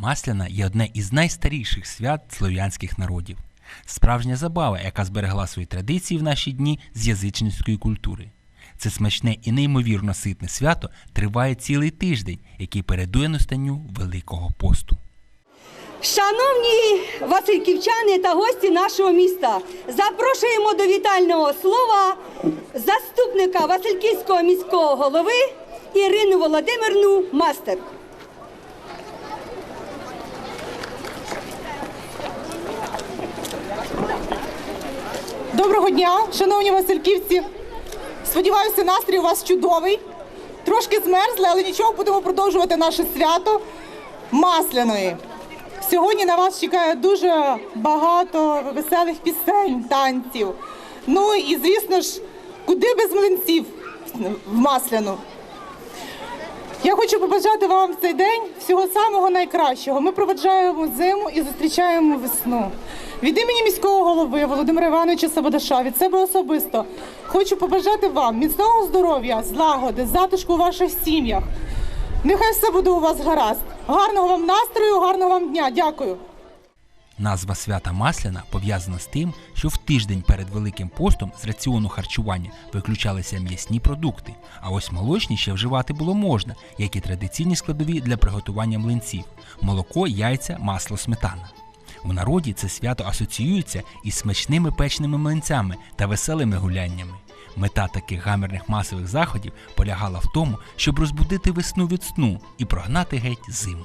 Масляна є одне із найстаріших свят слов'янських народів. Справжня забава, яка зберегла свої традиції в наші дні з язичницької культури. Це смачне і неймовірно ситне свято триває цілий тиждень, який передує настанню Великого посту. Шановні васильківчани та гості нашого міста, запрошуємо до вітального слова заступника Васильківського міського голови Ірину Володимирну Мастер. Доброго дня, шановні Васильківці. Сподіваюся, настрій у вас чудовий. Трошки змерзли, але нічого, будемо продовжувати наше свято масляної. Сьогодні на вас чекає дуже багато веселих пісень, танців. Ну і звісно ж, куди без млинців в масляну. Я хочу побажати вам в цей день всього самого найкращого. Ми проведжаємо зиму і зустрічаємо весну. Від імені міського голови Володимира Івановича Сабадаша, від себе особисто хочу побажати вам міцного здоров'я, злагоди, затишку у ваших сім'ях. Нехай все буде у вас гаразд. Гарного вам настрою, гарного вам дня. Дякую. Назва свята Масляна пов'язана з тим, що в тиждень перед Великим постом з раціону харчування виключалися м'ясні продукти, а ось молочні ще вживати було можна, як і традиційні складові для приготування млинців молоко, яйця, масло, сметана. У народі це свято асоціюється із смачними печними млинцями та веселими гуляннями. Мета таких гамірних масових заходів полягала в тому, щоб розбудити весну від сну і прогнати геть зиму.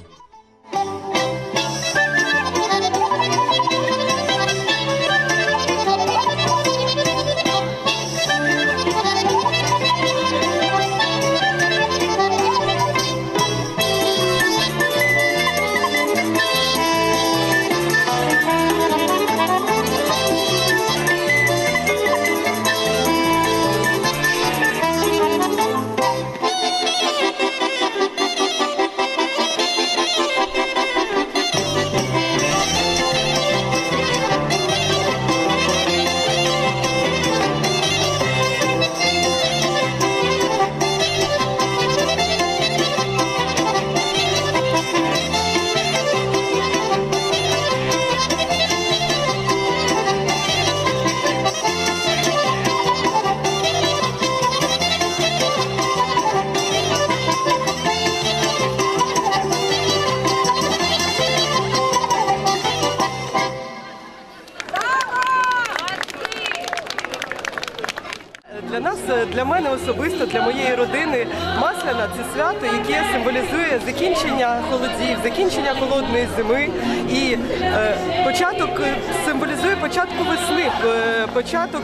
Для мене особисто, для моєї родини, масляна це свято, яке символізує закінчення холодів, закінчення холодної зими і е, початок е, символізує початку весни, е, початок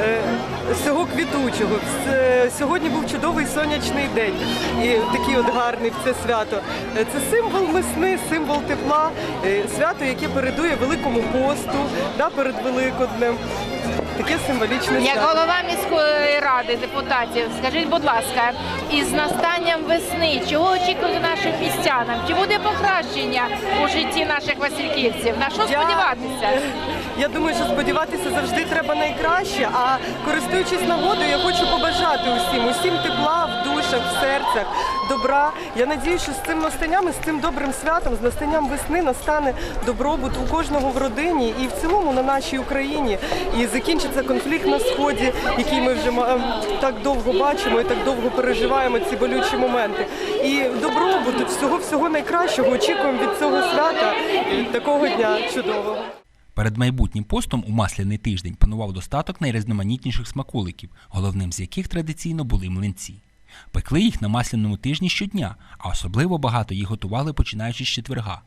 е, всього квітучого. Сьогодні був чудовий сонячний день і такий от гарний в це свято. Е, Це символ весни, символ тепла, е, свято, яке передує великому посту, да, перед Великоднем. Таке символічне Як свято. голова міської ради депутатів, скажіть, будь ласка, із настанням весни, чого очікувати нашим містянам? Чи буде покращення у житті наших васильківців? На що Я- сподіватися? Я думаю, що сподіватися завжди треба найкраще. А користуючись нагодою, я хочу побажати усім, усім тепла душах, серцях, добра. Я надію, що з цим настанням з цим добрим святом, з настанням весни настане добробут у кожного в родині і в цілому на нашій Україні. І закінчиться конфлікт на сході, який ми вже ма- так довго бачимо і так довго переживаємо ці болючі моменти. І добробуту, всього всього найкращого очікуємо від цього свята і такого дня чудового. Перед майбутнім постом у масляний тиждень панував достаток найрізноманітніших смаколиків, головним з яких традиційно були млинці. Пекли їх на масляному тижні щодня, а особливо багато їх готували починаючи з четверга.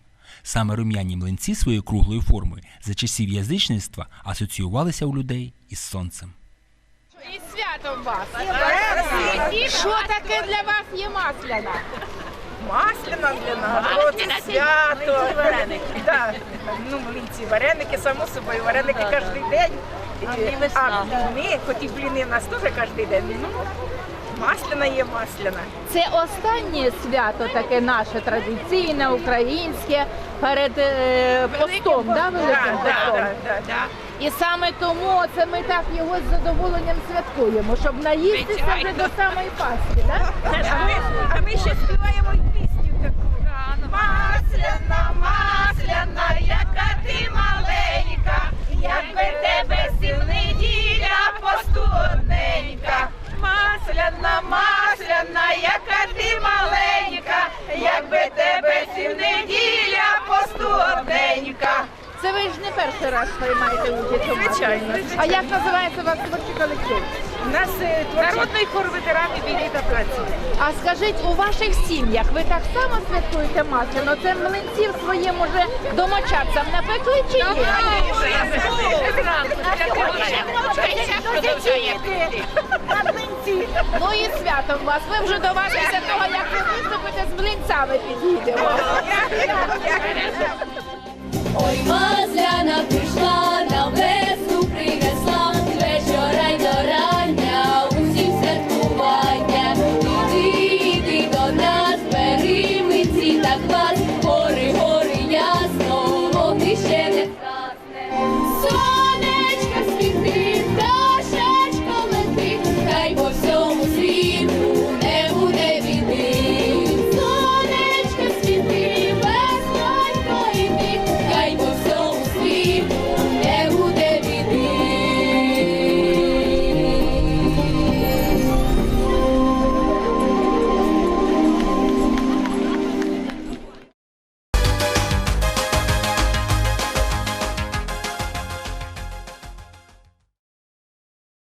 Саме рум'яні млинці своєю круглою формою за часів язичництва асоціювалися у людей із сонцем. І свято у вас. Що таке для вас є масляна? Масляна для нас, це свято. Да. Ну, млинці, вареники, само собою, вареники кожен день. А бліни, хоч і бліни в нас теж кожен день. Ну, масляна є масляна. Це останнє свято таке наше традиційне, українське перед е, постом, да, великим постом. І саме тому це ми так його з задоволенням святкуємо, щоб наїстися вже до самої Пасхи, да? А ми, а ми ще співаємо й пісню яка ти маленька, якби тебе сів неділя постудненька. Це ви ж не перший раз приймаєте участь. Звичайно. А як називається ваш творчий колектив? У нас е, народний хор ветеранів війни та праці. А скажіть, у ваших сім'ях ви так само святкуєте масляно, ну, Це млинців своїм уже домочадцям напекли чи ні? Зранку. Ну і свято у вас. Ви вже до вас після того, як ви виступите, з млинцями підійдемо. Ой, масляна прийшла, на весну принесла, вечора й до рання, усім святкування. Іди, іди до нас, бери митці та квас, гори, гори ясно, вогнище